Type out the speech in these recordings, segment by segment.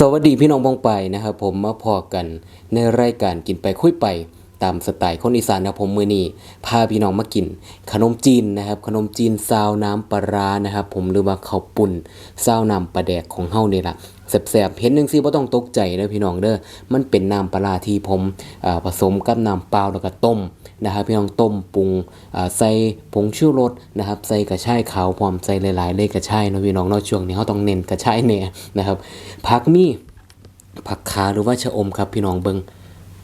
สวัสดีพี่น้องบองไปนะครับผมมาพอกันในรายการกินไปคุยไปตามสไตล์คนอีสานนะผมมือนี้พาพี่น้องมากิน ขนมจีนนะครับ ขนมจีนซาวน้ำปลาร้านะครับ ผมหรือว่าข้าวปุ่นซาวน้ำปลาแดกของเฮานี่ล่ะ แสบๆเห็นจังซี่บ่ต้องตกใจเด้อพี่น้องเด้อมันเป็นน้ำปลาที่ผมผสมกับน้ำเปล่าแล้วก็ต้มนะครับพี่น้องต้มปรุงใส่ผงชูรสนะครับใส่กระชายขาวพร้อมใส่หลายๆเลยกระชายเนาะพี่น้องเนาะช่วงนี้เฮาต้องเน้นกระชายแน่นะครับผักมีผักขาหรือว่าชะอมครับพี่น้องเบิง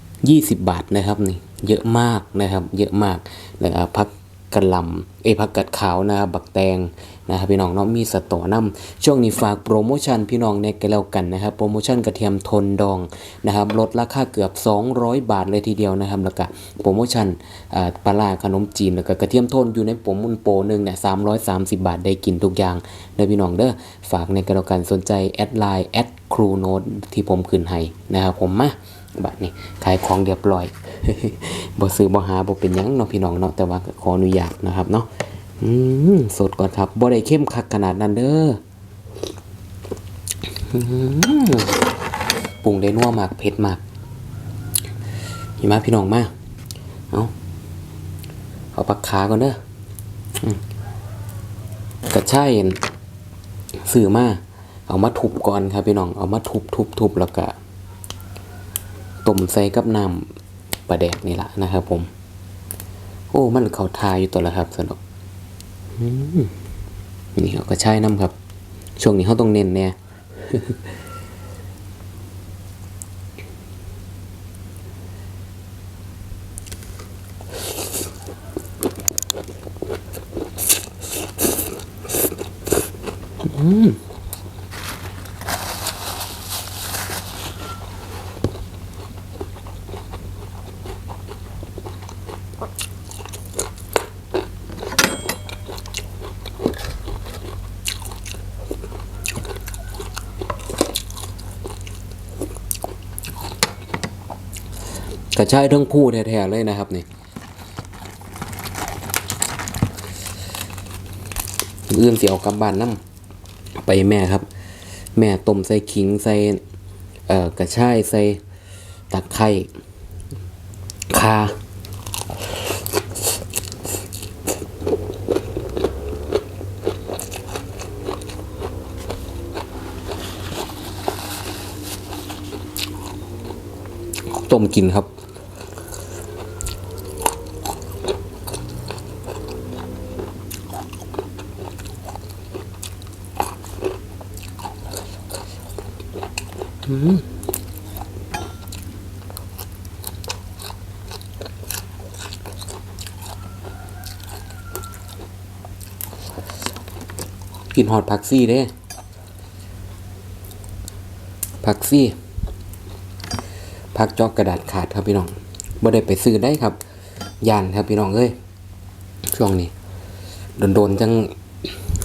20 บาทนะครับนี่เยอะมากนะครับเยอะมากแล้วผัก กระลำเอผักกัดขาวนะครับบักแตงนะครับพี่น้องเนาะมีสตอน้ำช่วงนี้ฝากโปรโมชั่นพี่น้องในกันแล้วกันนะครับโปรโมชั่นกระเทียมทนดองนะครับลดราคาเกือบ 200 บาทเลยทีเดียวนะครับแล้วก็โปรโมชั่นปลาร้าขนมจีนแล้วก็กระเทียมทนอยู่ในโปรมุนโปรหนึ่งเนี่ย330บาทได้กินทุกอย่างเด้อพี่น้องเด้อฝากในกันแล้วกันสนใจแอดไลน์แอดครูโน้ตที่ผมขึ้นให้นะครับผมมาบัดนี้ขายของเรียบร้อย บ่ซื้อบ่หาบ่เป็นยังเนาะพี่น้องเนาะแต่ว่าขออนุญาตนะครับเนาะอืมสดก่อนครับบ่ได้เข้มคักขนาดนั้นเด้ออืมปรุงได้นัวมากเผ็ดมากนี่มาพี่น้องมาเอาเอาปากขาก่อนเด้อกระชายอั่อมาเอามาทุบก่อนครับพี่น้อง เอามาทุบทุบทุบแล้วก็ต้มใส่กับน้ำ ปลาแดกนี่แหละนะครับผม โอ้ มันเขาทาอยู่ตัวละครับสนุกนี่เขาก็ใช่น้ำครับ ช่วงนี้เขาต้องเน้นเนี่ย กระชายทั้งคู่แท้ๆเลยนะครับนี่อื่นเสียเอากลับบ้านน้ำไปแม่ครับ แม่ต้มใส่ขิงใส่กระชายใส่ตะไคร้คา ต้มกินครับกินหอดผักซี่เด้ผักซี่ พักจอกกระดาษขาดครับพี่น้องบ่ได้ไปซื้อได้ครับยานครับพี่น้องเอ้ยช่วงนี้โดนๆจัง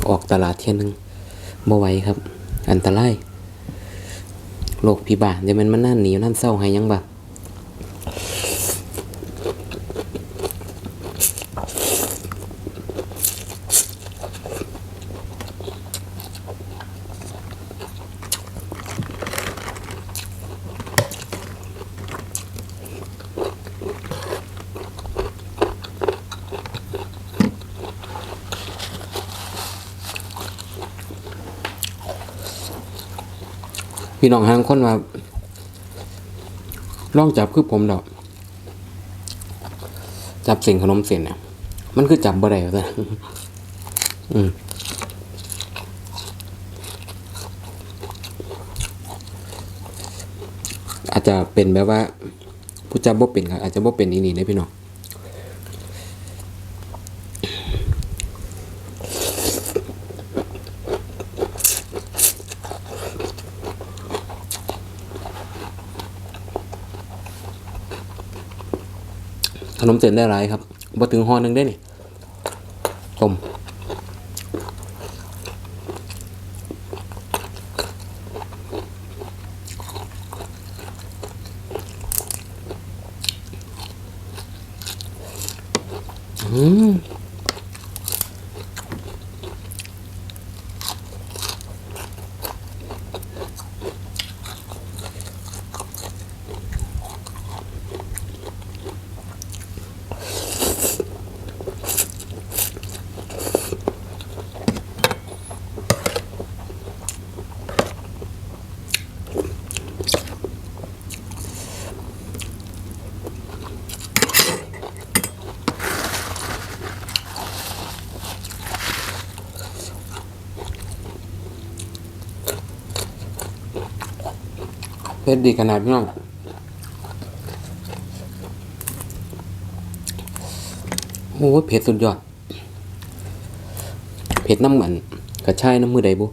ออกตลาดเที่ยนึงบ่ไหวครับ อันตรายโรคพิบาลจะมันมันนั่นหนีนั่นเศร้าให้ยังบ่ พี่น้องหางคนว่าลองจับคือผมดอก จับเส้นขนมเส้นเนี่ยมันคือจับบ่ได้ว่าซั่นอืมอาจจะเป็นแบบว่าผู้จับบ่เป็นครับอาจจะบ่เป็นอีนี่ได้พี่น้อง นมเส้นได้หลายครับบ่ถึงห่อหนึงได้นี่ต้มอืม ผ็ดดีขนาดพี่น้องโอ้เผ็ดสุดยอด เผ็ดน้ำเหมือนกระชายน้ำมือใดบุ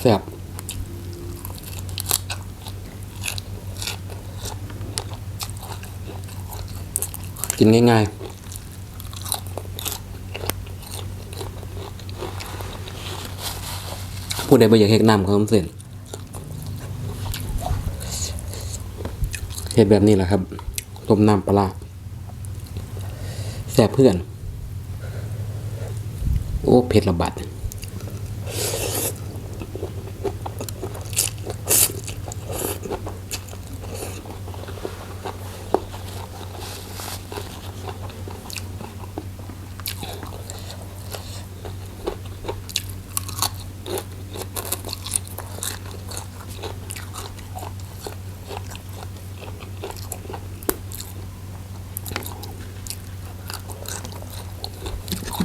แซ่บกินง่ายๆ ผู้ใดบ่อยากเฮ็ดน้ำเขาเส้นเฮ็ดแบบนี้แหละครับ ต้มน้ำปลาร้าแซ่บเพื่อน โอ้เพชรระบาด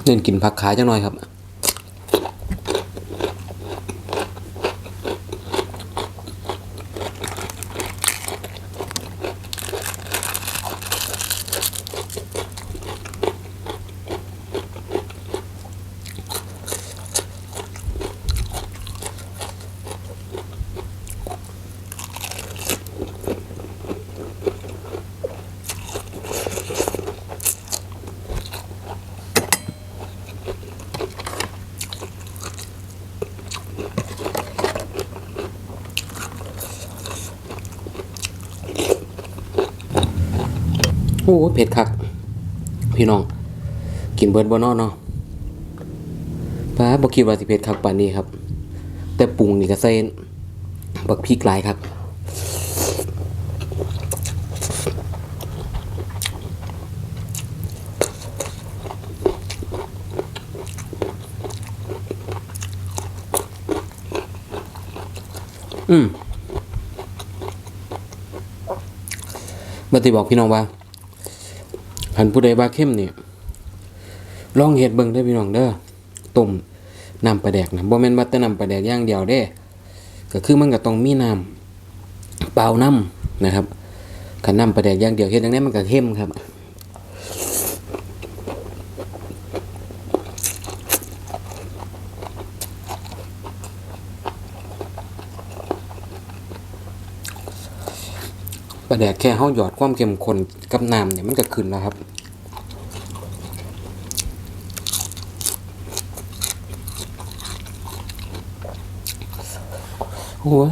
เน้นกินผักขายจังหน่อยครับ โอ้เผ็ดคัก พี่น้อง กินเบิร์ดบ่เนอเนาะป้าบ่คิดว่าสิเผ็ดคักปานนี้ครับ แต่ปรุงนี่ก็ใส่บักพริกหลายครับอืมบัติบอกพี่น้องว่า หันผู้ใดว่าเข้มนี่ลองเห็ดเบิ่งได้พี่น้องเด้อต้มน้ำปลาแดกนะบ่แม่นว่าแต่น้ำปลาแดกอย่างเดียวเด้ก็คือมันก็ต้องมีน้ำเปล่าน้ำนะครับขันน้ำปลาแดกอย่างเดียวเห็ดจังได๋มันก็เข้มครับ ปลาแดกแค่เฮาหยอดความเข้มข้นกับน้ำเนี่ยมันก็ขึ้นแล้วครับโอ้ย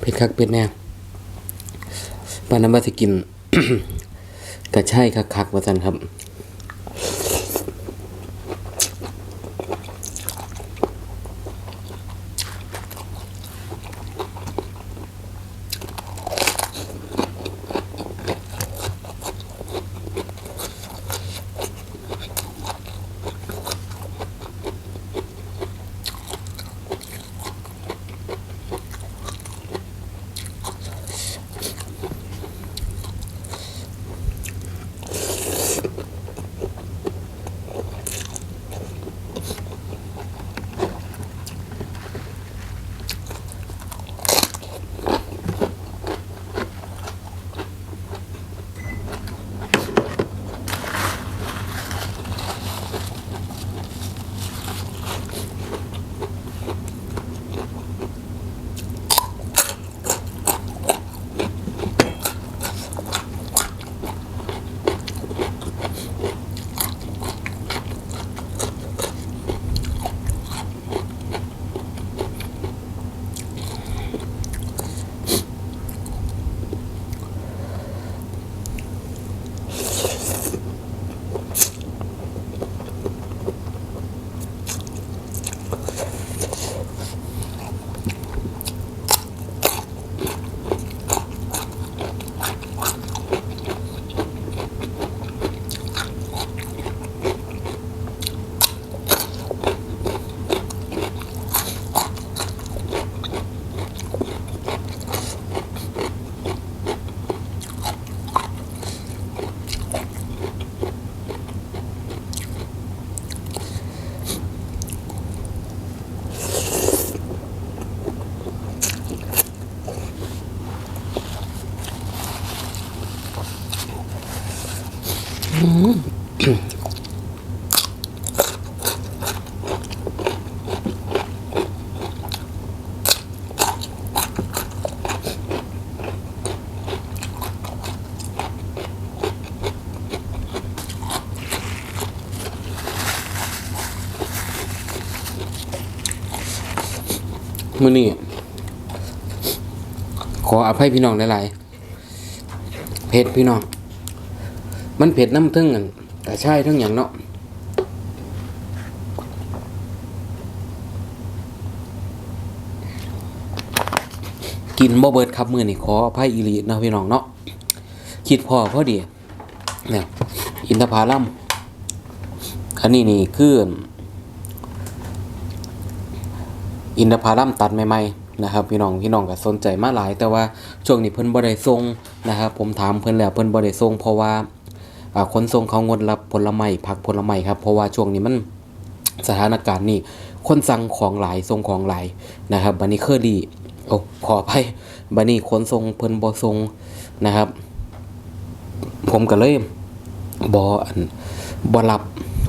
เผ็ดคักเผ็ดแน่ปานนั้นว่าสิกินกระช่ายคักๆว่าซั่นครับ มื้อนี้ขออภัยพี่น้องหลายๆเผ็ดพี่น้อง มันเผ็ดน้ำทึ่งอันแต่ใช่ทั้งอย่างเนาะกินบ่เบิดครับมือนี้ขออภัยอีหลีนะพี่น้องเนาะคิดพอพอดีเนี่ยอินทผลัมอันนี้นี่คือ อินทผลัมตัดใหม่ๆนะครับพี่น้องพี่น้องก็สนใจมาหลาย แต่ว่าช่วงนี้เพิ่นบ่ได้ส่งนะครับผมถามเพิ่นแล้วเพิ่นบ่ได้ส่งเพราะว่าอ่าขนส่งเขางดรับผลไม้ผักผลไม้ครับเพราะว่าช่วงนี้มันสถานการณ์นี่คนสั่งของหลายส่งของหลายนะครับบัดนี้เคอรี่โอ้ขออภัยบัดนี้ขนส่งเพิ่นบ่ส่งนะครับ ผมก็เลยบอันบ่รับ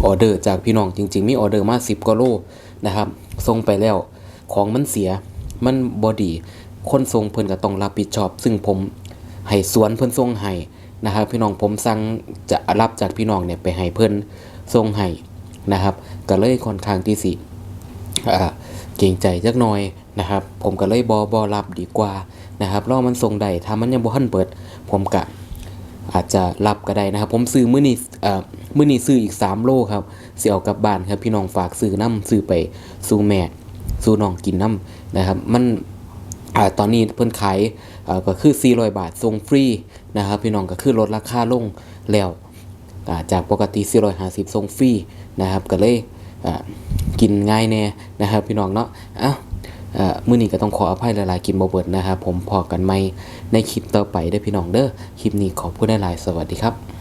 ออเดอร์จากพี่น้องจริง ๆ มีออเดอร์มา10กว่าโลนะครับส่งไปแล้ว ของมันเสีย มันบอดีคนทรงเพิ่นก็ต้องรับผิดชอบ ซึ่งผมให้สวนเพิ่นทรงให้นะครับ พี่น้องผมสั่งจะรับจากพี่น้องเนี่ยไปให้เพิ่นทรงให้นะครับ ก็เลยค่อนข้างที่สิอ่เกรงใจจักหน่อยนะครับ ผมก็เลยบอบอรับดีกว่านะครับรอมันทรงได้ถ้ามันยังบ่ทันเปิด ผมกะอาจจะรับก็ได้นะครับ ผมซื้อมื้อนี้เอ่อมื้อนี้ซื้ออีก 3 โลครับสิเอากลับบ้านครับพี่น้องฝากซื้อน้ำซื้อไปสู่แม่ สู่น้องกินน้ำนะครับมันอตอนนี้เพิ่นขายก็คือ 400 บาทส่งฟรีนะครับพี่น้องก็คือลดราคาลงแล้วจากปกติ 450ส่งฟรีนะครับก็เลยกินง่ายแน่นะครับพี่น้องเนาะเอ้าเอ่อมื้อนี้ก็ต้องขออภัยหลายๆกินบเบิดนะครับผมพอกันใหม่ในคลิปต่อไปเด้พี่น้องเด้อคลิปนี้ขอบคุณหลายสวัสดีครับ